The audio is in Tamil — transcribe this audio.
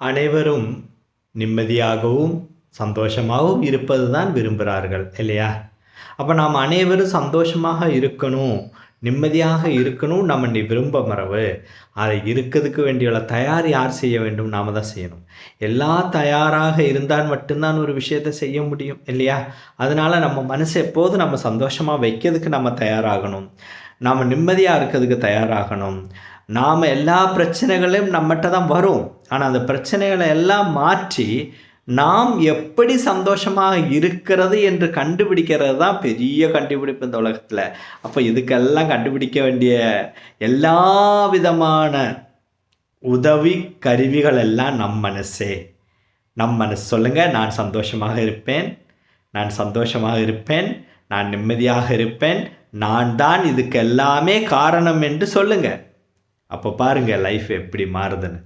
அனைவரும் நிம்மதியாகவும் சந்தோஷமாகவும் இருப்பது தான் விரும்புகிறார்கள் இல்லையா? அப்போ நாம் அனைவரும் சந்தோஷமாக இருக்கணும் நிம்மதியாக இருக்கணும் நம்ம நீ விரும்ப மரபு அதை இருக்கிறதுக்கு வேண்டியுள்ள தயார் யார் செய்ய வேண்டும்? நாம் தான் செய்யணும். எல்லா தயாராக இருந்தால் மட்டும்தான் ஒரு விஷயத்தை செய்ய முடியும் இல்லையா? அதனால் நம்ம மனசை எப்போதும் நம்ம சந்தோஷமாக வைக்கிறதுக்கு நம்ம தயாராகணும். நாம் நிம்மதியாக இருக்கிறதுக்கு தயாராகணும். நாம் எல்லா பிரச்சனைகளையும் நம்மகிட்ட தான் வரும். ஆனால் அந்த பிரச்சனைகளை எல்லாம் மாற்றி நாம் எப்படி சந்தோஷமாக இருக்கிறது என்று கண்டுபிடிக்கிறது தான் பெரிய கண்டுபிடிப்பு இந்த உலகத்தில். அப்போ இதுக்கெல்லாம் கண்டுபிடிக்க வேண்டிய எல்லா விதமான உதவி கருவிகள் எல்லாம் நம் மனசே. நம் மனசு சொல்லுங்கள் நான் சந்தோஷமாக இருப்பேன் நான் சந்தோஷமாக இருப்பேன் நான் நிம்மதியாக இருப்பேன் நான் தான் இதுக்கு எல்லாமே காரணம் என்று சொல்லுங்கள் அப்போ பாருங்கள் லைஃப் எப்படி மாறுதுன்னு.